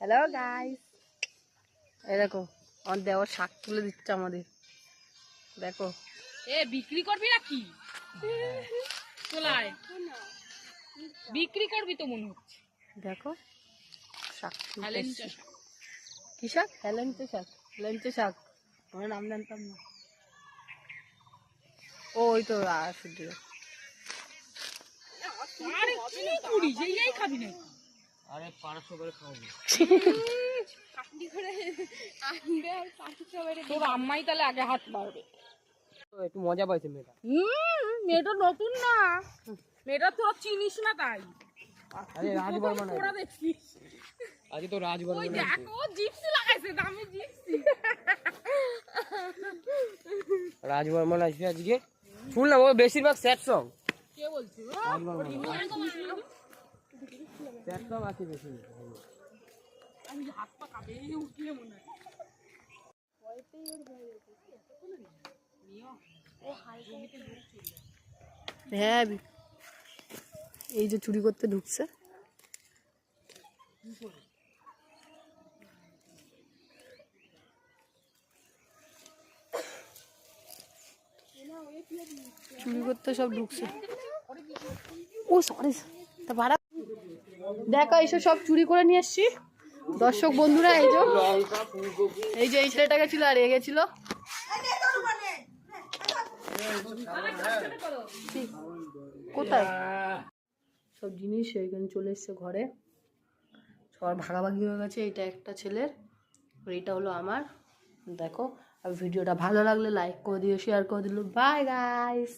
Hello guys এই দেখো আমার দেওয়ার শাক তুলে দিচ্ছে আমাদের। দেখো। এ বিক্রি করবি নাকি? চলায়। বিক্রি করবি তো মনে হচ্ছে। দেখো শাক। কি শাক? হেলেঞ্চে শাক। হেলেঞ্চে শাক। আমার নাম জানতাম না। ও ওই তো সূর্য আরে কি কুড়ি? যেই খাবি না আরে পাঁচশো করে খাওয়াবো। তোর আম্মাই তাহলে আগে হাত মারবে একটু মজা পাইছে মেয়েটা। হুম মেয়েটা নতুন না। মেয়েটা তোরা চিনিস না তাই। আরে রাজবর্মা না তোরা দেখছিস আজকে তো রাজবর্মা ওই দেখ জিপসি লাগাইছে দামি জিপসি। রাজবর্মা আসবে আজকে। শুনলাম ও বেশিরভাগ স্যাড সং। কে বলছে? আছে বেশি আমি হাত পা কাঁপে উঠলে মনে হয়। হ্যাঁ এই যে চুরি করতে ঢুকছে। চুরি করতে সব ঢুকছে। ও সরি তা ভাড়া দেখো এইসব সব চুরি করে নিয়ে এসছি। দর্শক বন্ধুরা, এই যে এই যে, এই ছেলেটাকে ছিল, আর গেছিল। কোথায়? সব জিনিস এখানে চলে এসছে ঘরে। সবার ভাগাভাগি হয়ে গেছে, এটা একটা ছেলের এটা হলো আমার। দেখো, আর ভিডিওটা ভালো লাগলে লাইক করে দিও শেয়ার করে দিল। Bye guys